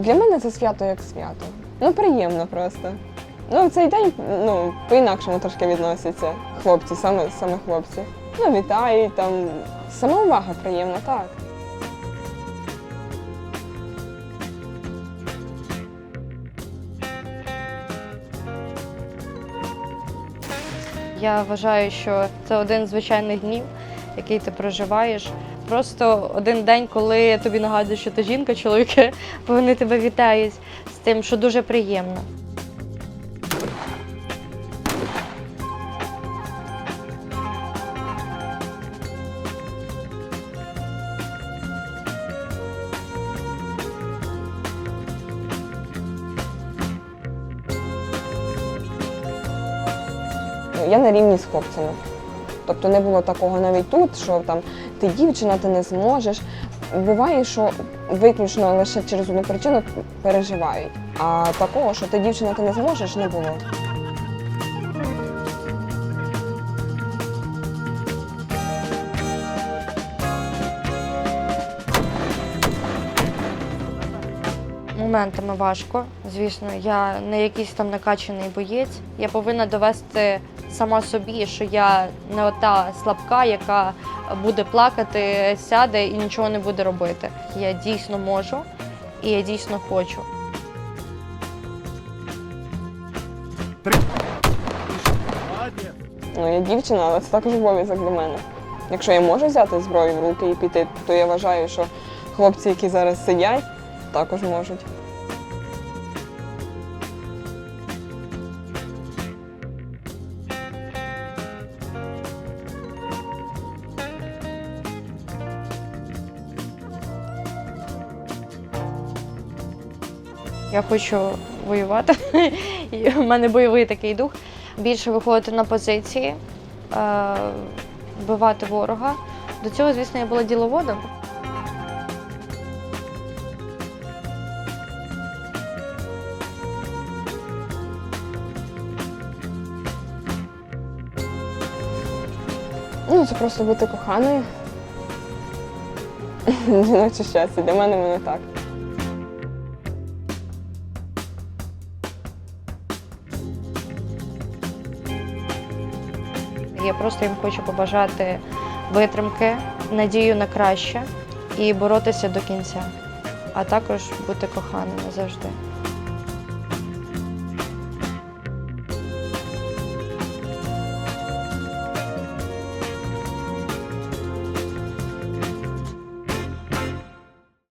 Для мене це свято як свято. Ну, приємно просто. Ну, в цей день ну, по-інакшому трошки відносяться хлопці, саме, саме хлопці. Ну, вітають там. Сама увага приємна, так. Я вважаю, що це один з звичайних днів, який ти проживаєш. Просто один день, коли тобі нагадують, що ти жінка, чоловіки, вони тебе вітають з тим, що дуже приємно. Я на рівні з хлопцями. Тобто не було такого навіть тут, що там ти дівчина, ти не зможеш. Буває, що виключно лише через одну причину переживають. А такого, що ти дівчина, ти не зможеш, не було. Моментами важко. Звісно, я не якийсь там накачаний боєць. Я повинна довести сама собі, що я не ота слабка, яка буде плакати, сяде і нічого не буде робити. Я дійсно можу і я дійсно хочу. Ну, я дівчина, але це також обов'язок для мене. Якщо я можу взяти зброю в руки і піти, то я вважаю, що хлопці, які зараз сидять, також можуть. Я хочу воювати. І в мене бойовий такий дух. Більше виходити на позиції, е, вбивати ворога. До цього, звісно, я була діловодом. Ну, це просто бути коханою. Жіноче щастя, для мене воно так. Я просто їм хочу побажати витримки, надію на краще і боротися до кінця, а також бути коханими завжди.